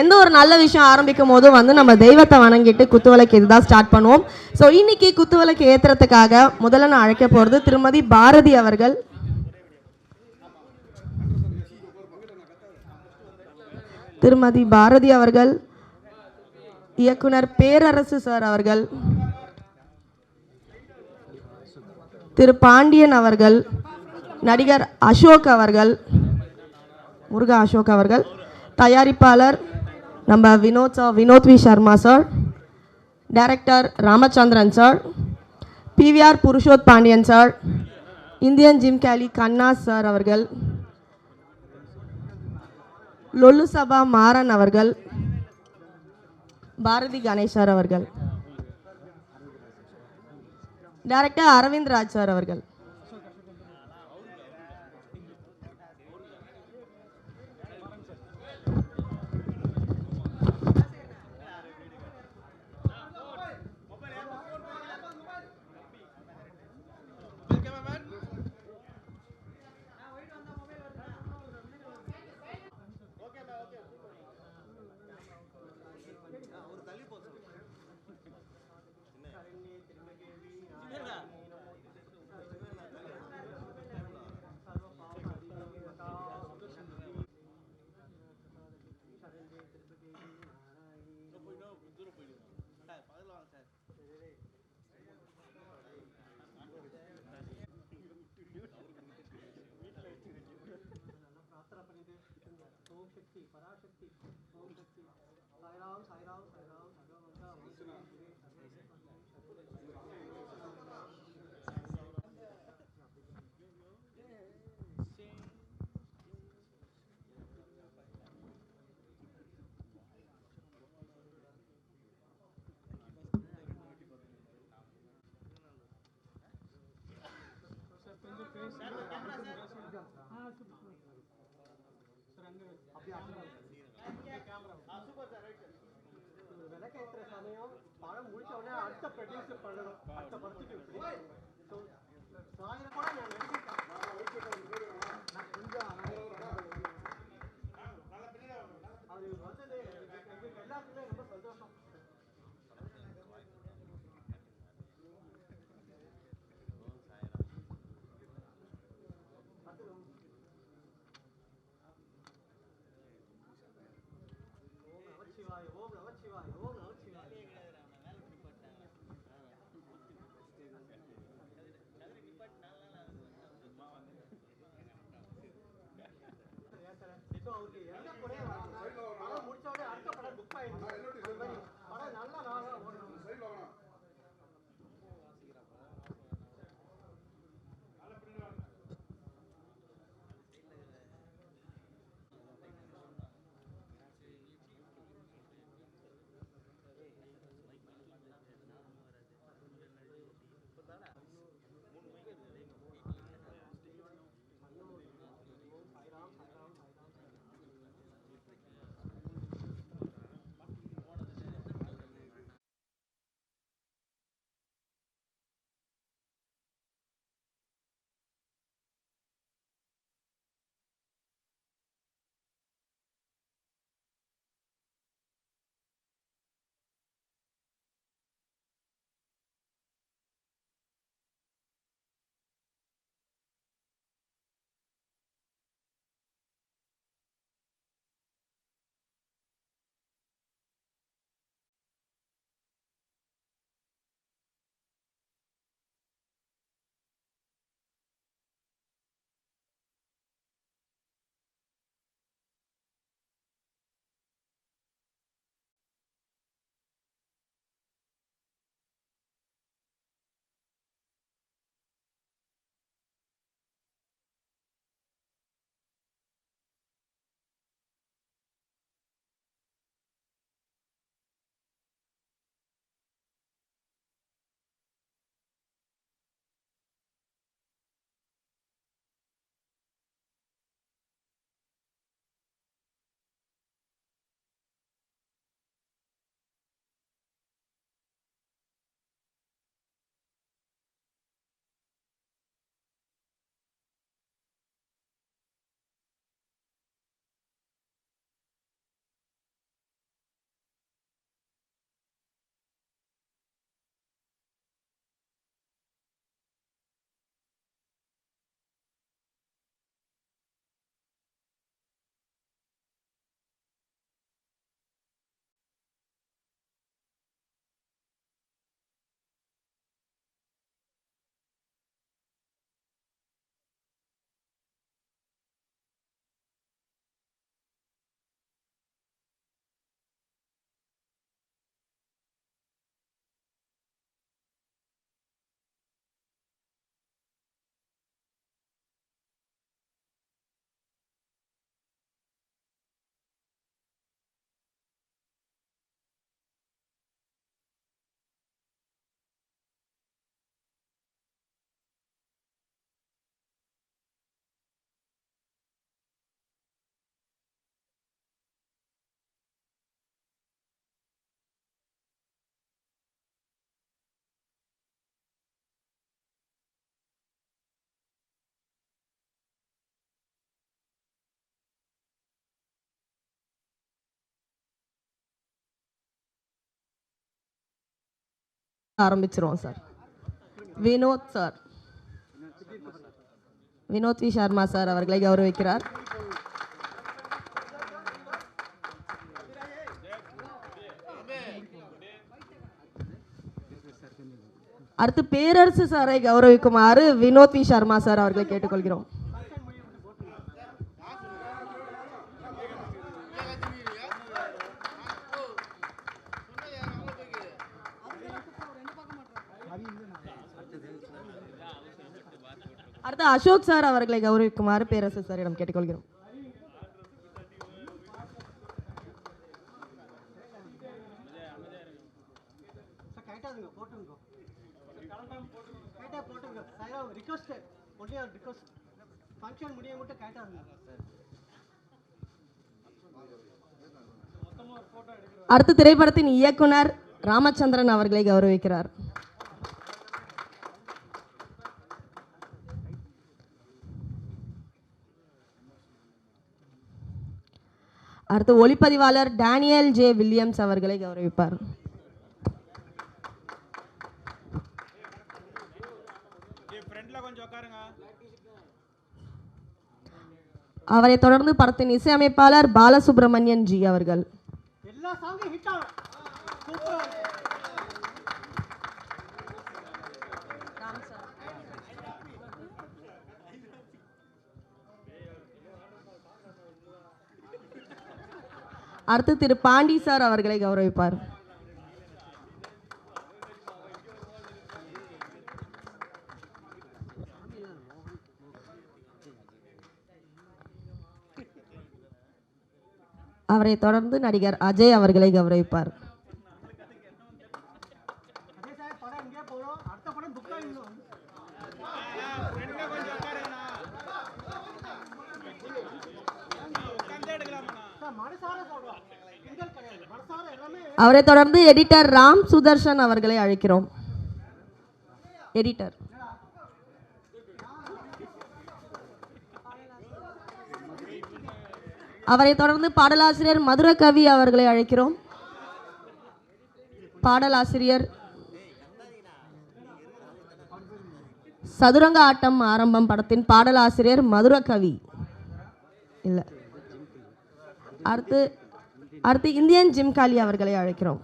எந்த ஒரு நல்ல விஷயம் ஆரம்பிக்கும் போதும் வந்து நம்ம தெய்வத்தை வணங்கிட்டு குத்துவிளக்கு இதுதான் ஸ்டார்ட் பண்ணுவோம். ஸோ இன்னைக்கு குத்துவிளக்கு ஏத்துறதுக்காக முதல்ல நான் அழைக்க போகிறது திருமதி பாரதி அவர்கள். திருமதி பாரதி அவர்கள் இயக்குனர் பேரரசு சார் அவர்கள் திரு பாண்டியன் அவர்கள் நடிகர் அசோக் அவர்கள் முருகா அசோக் அவர்கள் தயாரிப்பாளர் நம்ம Vinod sir Vinod V Sharma sir director Ramachandran sir PVR Purushoth Pandian sir Indian gym கேலி கண்ணா சார் அவர்கள் லொல்லு சபா மாறன் அவர்கள் பாரதி கணேஷ் சார் அவர்கள் டைரக்டர் அரவிந்த் ராஜ் சார் அவர்கள். पराशक्ति पराशक्ति ओम சமயம் படம் முடிச்ச உடனே அடுத்த ப்ரொடியூஸ் பண்ணணும் அடுத்த படத்துக்கு இப்படி ஸோ சாயந்தரம் ஸோ அவருக்கு எந்த ஆரம்பிச்சிருவோம் sir. Vinod sir. Vinod V Sharma sir அவர்களை கௌரவிக்கிறார். அடுத்து பேரரசு சாரை கௌரவிக்குமாறு வினோத் வி சர்மா சார் அவர்களை கேட்டுக்கொள்கிறோம் அடுத்து அசோக் சார் அவர்களை கௌரவிக்குமாறு பேரரசு சாரிடம் கேட்டுக்கொள்கிறோம். ஃபங்க்ஷன் முடிய மட்டும் அடுத்து திரைப்படத்தின் இயக்குனர் ராமச்சந்திரன் அவர்களை கௌரவிக்கிறார். அடுத்து ஒளிப்பதிவாளர் டேனியல் ஜே வில்லியம்ஸ் அவர்களை கௌரவிப்பார். அவரை தொடர்ந்து படத்தின் இசையமைப்பாளர் பாலசுப்ரமணியன் ஜி அவர்கள். எல்லா சாங்கும் ஹிட் ஆகும். அடுத்து திரு பாண்டி சார் அவர்களை கௌரவிப்பார். அவரை தொடர்ந்து நடிகர் அஜய் அவர்களை கௌரவிப்பார். அவரை தொடர்ந்து எடிட்டர் ராம் சுதர்ஷன் அவர்களை அழைக்கிறோம். எடிட்டர். அவரை தொடர்ந்து பாடலாசிரியர் மதுரகவி அவர்களை அழைக்கிறோம். பாடலாசிரியர் சதுரங்க ஆட்டம் ஆரம்பம் படத்தின் பாடலாசிரியர் மதுரகவி. இல்லை. அடுத்து அடுத்து இந்தியன் ஜிம் காலி அவர்களை அழைக்கிறோம்.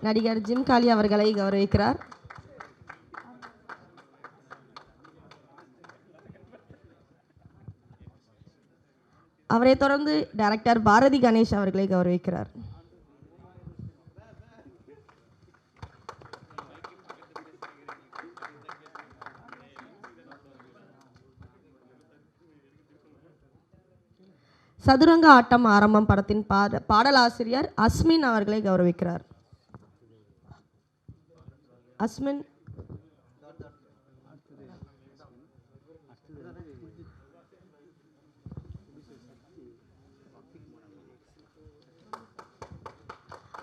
நடிகர் ஜிம் காலி அவர்களை கௌரவிக்கிறார். அவரை தொடர்ந்து டைரக்டர் பாரதி கணேஷ் அவர்களை கௌரவிக்கிறார். சதுரங்க ஆட்டம் ஆரம்பம் படத்தின் பாட பாடலாசிரியர் அஸ்மின் அவர்களை கௌரவிக்கிறார். அஸ்மின்.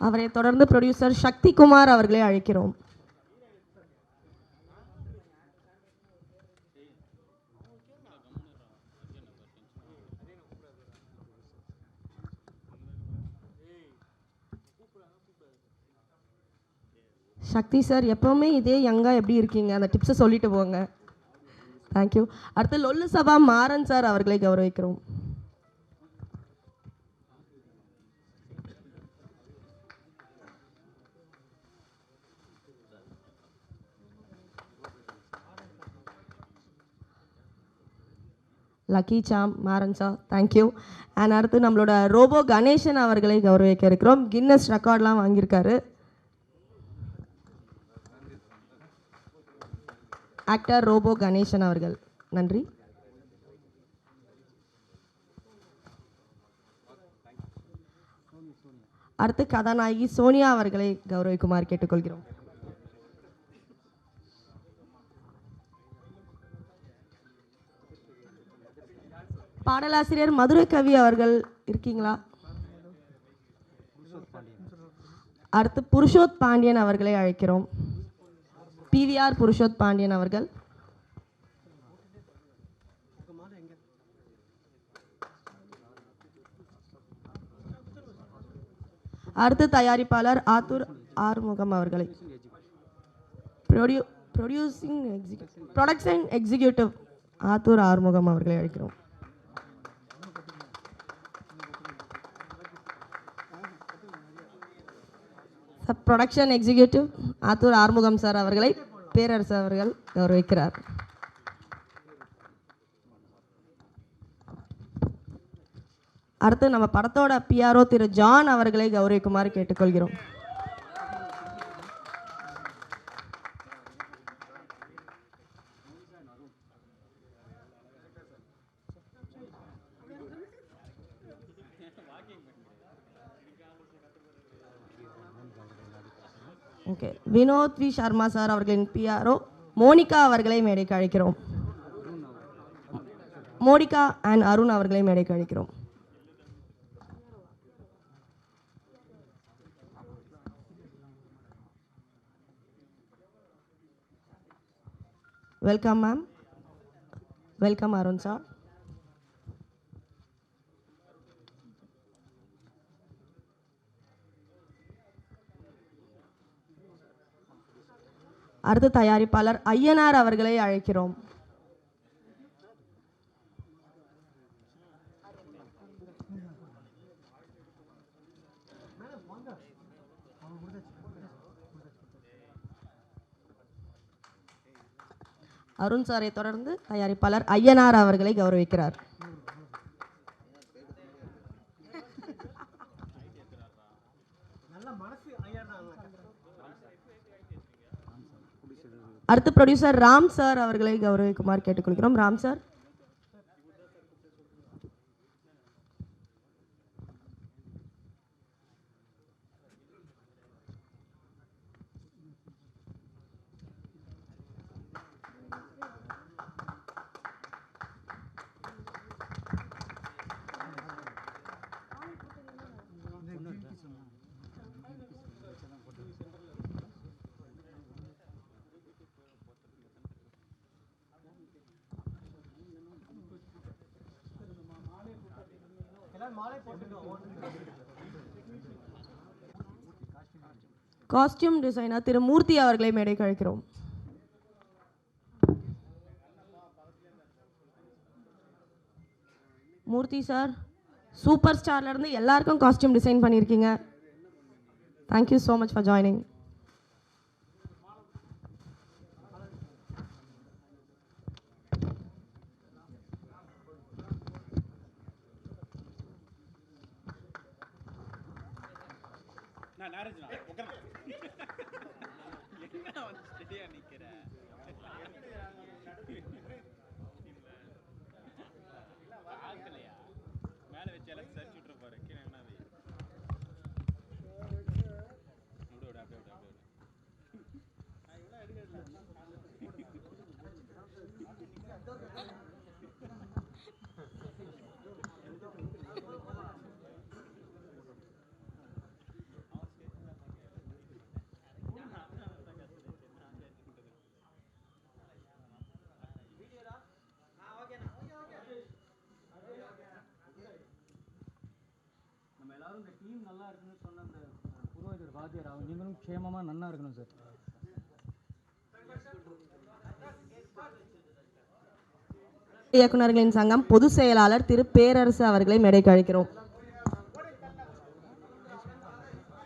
அவரை தொடர்ந்து ப்ரொடியூசர் சக்தி குமார் அவர்களை அழைக்கிறோம். சக்தி சார் எப்பவுமே இதே யங்காக எப்படி இருக்கீங்க? அந்த டிப்ஸை சொல்லிட்டு போங்க. தேங்க்யூ அடுத்து லொல்லு சபா மாறன் சார் அவர்களை கௌரவிக்கிறோம். Lucky Sam Maran sir thank you and அடுத்து நம்மளோட ரோபோ கணேசன் அவர்களை கௌரவிக்க இருக்கிறோம். கின்னஸ் ரெக்கார்ட்லாம் வாங்கியிருக்காரு. ஆக்டர் ரோபோ கணேசன் அவர்கள். நன்றி. அடுத்து கதாநாயகி சோனியா அவர்களை கௌரவிக்குமாறு கேட்டுக்கொள்கிறோம். பாடலாசிரியர் மதுரை கவி அவர்கள் இருக்கீங்களா? அடுத்து புருஷோத் பாண்டியன் அவர்களை அழைக்கிறோம். பிவிஆர் புருஷோத் பாண்டியன் அவர்கள். அடுத்து தயாரிப்பாளர் ஆத்தூர் ஆறுமுகம் அவர்களை. ப்ரொடியூ producing executive production executive Athur Arumugam அவர்களை அழைக்கிறோம். Production executive Athur Arumugam sir அவர்களை பேரரசு அவர்கள் கௌரவிக்கிறார். அடுத்து நம்ம படத்தோட பிஆர்ஓ திரு ஜான் அவர்களை கௌரவிக்குமாறு கேட்டுக்கொள்கிறோம். Okay. Vinod V Sharma sir அவர்களின் பிஆர்ஓ மோனிகா அவர்களை மேடைக்கு அழைக்கிறோம். மோனிகா அண்ட் அருண் அவர்களை மேடைக்கு அழைக்கிறோம். Welcome ma'am welcome Arun sir அடுத்து தயாரிப்பாளர் ஐயனார் அவர்களை அழைக்கிறோம். அருண் சாரை தொடர்ந்து தயாரிப்பாளர் ஐயனார் அவர்களை கௌரவிக்கிறார். அடுத்து ப்ரொடியூசர் ராம் சார் அவர்களை கௌரவிக்குமாறு கேட்டுக்கொள்கிறோம். Ram sir costume designer Thiru Murthy அவர்களை மேடை கழிக்கிறோம் மூர்த்தி சார் சூப்பர் ஸ்டார்லேருந்து எல்லாருக்கும் காஸ்டியூம் டிசைன் பண்ணியிருக்கீங்க thank you so much for joining நான் நாரஜனா நீங்களும் க்ஷேமமாக நன்னா இருக்கணும் சார் இயக்குநர்களின் சங்கம் பொதுச் செயலாளர் திரு பேரரசு அவர்களை மேடைக்கு அழைக்கிறோம்.